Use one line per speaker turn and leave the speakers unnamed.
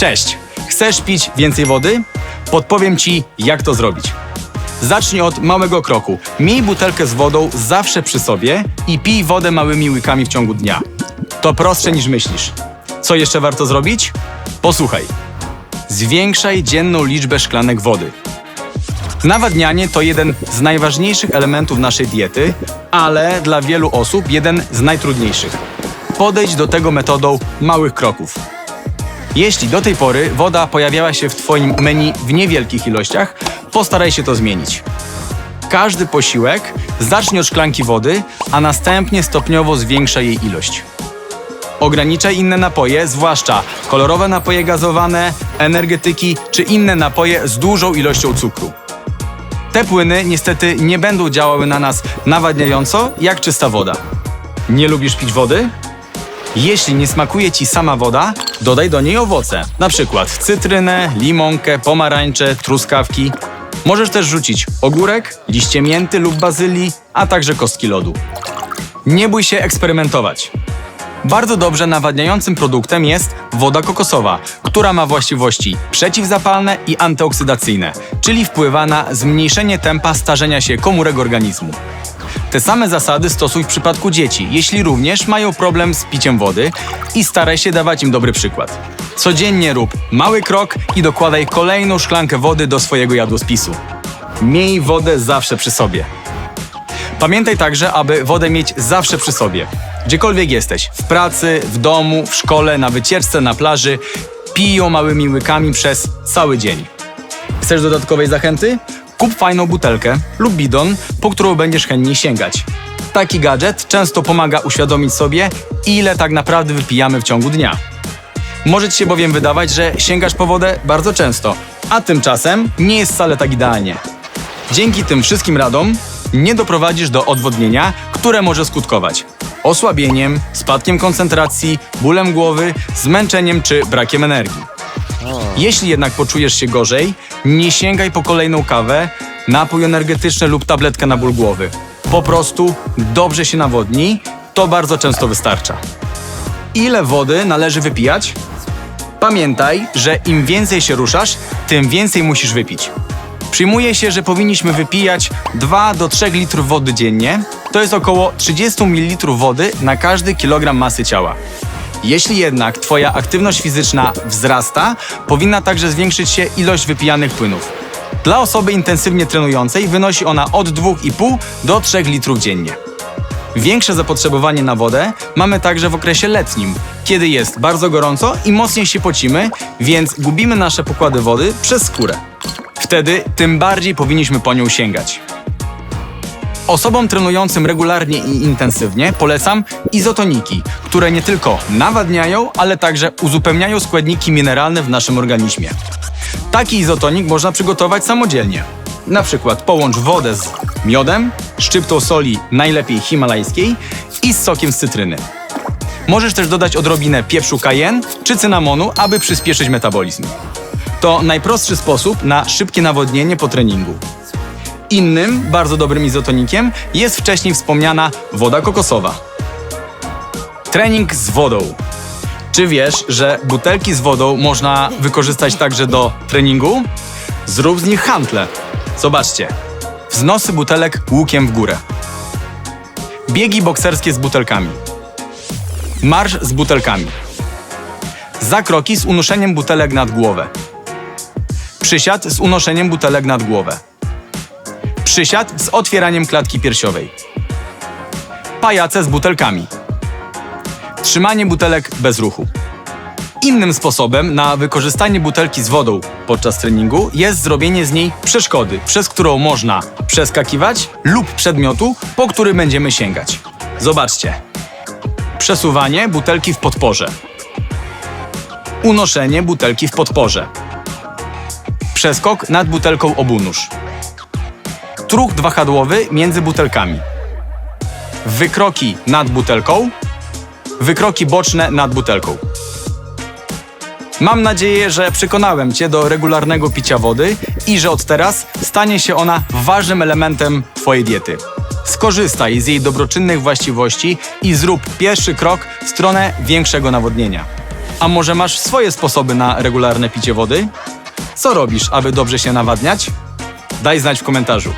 Cześć! Chcesz pić więcej wody? Podpowiem Ci, jak to zrobić. Zacznij od małego kroku. Miej butelkę z wodą zawsze przy sobie i pij wodę małymi łykami w ciągu dnia. To prostsze niż myślisz. Co jeszcze warto zrobić? Posłuchaj. Zwiększaj dzienną liczbę szklanek wody. Nawadnianie to jeden z najważniejszych elementów naszej diety, ale dla wielu osób jeden z najtrudniejszych. Podejdź do tego metodą małych kroków. Jeśli do tej pory woda pojawiała się w Twoim menu w niewielkich ilościach, postaraj się to zmienić. Każdy posiłek zacznij od szklanki wody, a następnie stopniowo zwiększa jej ilość. Ograniczaj inne napoje, zwłaszcza kolorowe napoje gazowane, energetyki czy inne napoje z dużą ilością cukru. Te płyny niestety nie będą działały na nas nawadniająco jak czysta woda. Nie lubisz pić wody? Jeśli nie smakuje Ci sama woda, dodaj do niej owoce, na przykład cytrynę, limonkę, pomarańcze, truskawki. Możesz też rzucić ogórek, liście mięty lub bazylii, a także kostki lodu. Nie bój się eksperymentować. Bardzo dobrze nawadniającym produktem jest woda kokosowa, która ma właściwości przeciwzapalne i antyoksydacyjne, czyli wpływa na zmniejszenie tempa starzenia się komórek organizmu. Te same zasady stosuj w przypadku dzieci, jeśli również mają problem z piciem wody i staraj się dawać im dobry przykład. Codziennie rób mały krok i dokładaj kolejną szklankę wody do swojego jadłospisu. Miej wodę zawsze przy sobie. Pamiętaj także, aby wodę mieć zawsze przy sobie. Gdziekolwiek jesteś, w pracy, w domu, w szkole, na wycieczce, na plaży, pij ją małymi łykami przez cały dzień. Chcesz dodatkowej zachęty? Kup fajną butelkę lub bidon, po którą będziesz chętniej sięgać. Taki gadżet często pomaga uświadomić sobie, ile tak naprawdę wypijamy w ciągu dnia. Może ci się bowiem wydawać, że sięgasz po wodę bardzo często, a tymczasem nie jest wcale tak idealnie. Dzięki tym wszystkim radom nie doprowadzisz do odwodnienia, które może skutkować osłabieniem, spadkiem koncentracji, bólem głowy, zmęczeniem czy brakiem energii. Jeśli jednak poczujesz się gorzej, nie sięgaj po kolejną kawę, napój energetyczny lub tabletkę na ból głowy. Po prostu dobrze się nawodnij, to bardzo często wystarcza. Ile wody należy wypijać? Pamiętaj, że im więcej się ruszasz, tym więcej musisz wypić. Przyjmuje się, że powinniśmy wypijać 2 do 3 litrów wody dziennie. To jest około 30 ml wody na każdy kilogram masy ciała. Jeśli jednak Twoja aktywność fizyczna wzrasta, powinna także zwiększyć się ilość wypijanych płynów. Dla osoby intensywnie trenującej wynosi ona od 2,5 do 3 litrów dziennie. Większe zapotrzebowanie na wodę mamy także w okresie letnim, kiedy jest bardzo gorąco i mocniej się pocimy, więc gubimy nasze pokłady wody przez skórę. Wtedy tym bardziej powinniśmy po nią sięgać. Osobom trenującym regularnie i intensywnie polecam izotoniki, które nie tylko nawadniają, ale także uzupełniają składniki mineralne w naszym organizmie. Taki izotonik można przygotować samodzielnie. Na przykład połącz wodę z miodem, szczyptą soli najlepiej himalajskiej i z sokiem z cytryny. Możesz też dodać odrobinę pieprzu cayenne czy cynamonu, aby przyspieszyć metabolizm. To najprostszy sposób na szybkie nawodnienie po treningu. Innym, bardzo dobrym izotonikiem jest wcześniej wspomniana woda kokosowa. Trening z wodą. Czy wiesz, że butelki z wodą można wykorzystać także do treningu? Zrób z nich hantle. Zobaczcie. Wznosy butelek łukiem w górę. Biegi bokserskie z butelkami. Marsz z butelkami. Zakroki z unoszeniem butelek nad głowę. Przysiad z unoszeniem butelek nad głowę. Przysiad z otwieraniem klatki piersiowej. Pajace z butelkami. Trzymanie butelek bez ruchu. Innym sposobem na wykorzystanie butelki z wodą podczas treningu jest zrobienie z niej przeszkody, przez którą można przeskakiwać lub przedmiotu, po który będziemy sięgać. Zobaczcie. Przesuwanie butelki w podporze. Unoszenie butelki w podporze. Przeskok nad butelką obunóż. Truch dwahadłowy między butelkami. Wykroki nad butelką. Wykroki boczne nad butelką. Mam nadzieję, że przekonałem Cię do regularnego picia wody i że od teraz stanie się ona ważnym elementem Twojej diety. Skorzystaj z jej dobroczynnych właściwości i zrób pierwszy krok w stronę większego nawodnienia. A może masz swoje sposoby na regularne picie wody? Co robisz, aby dobrze się nawadniać? Daj znać w komentarzu.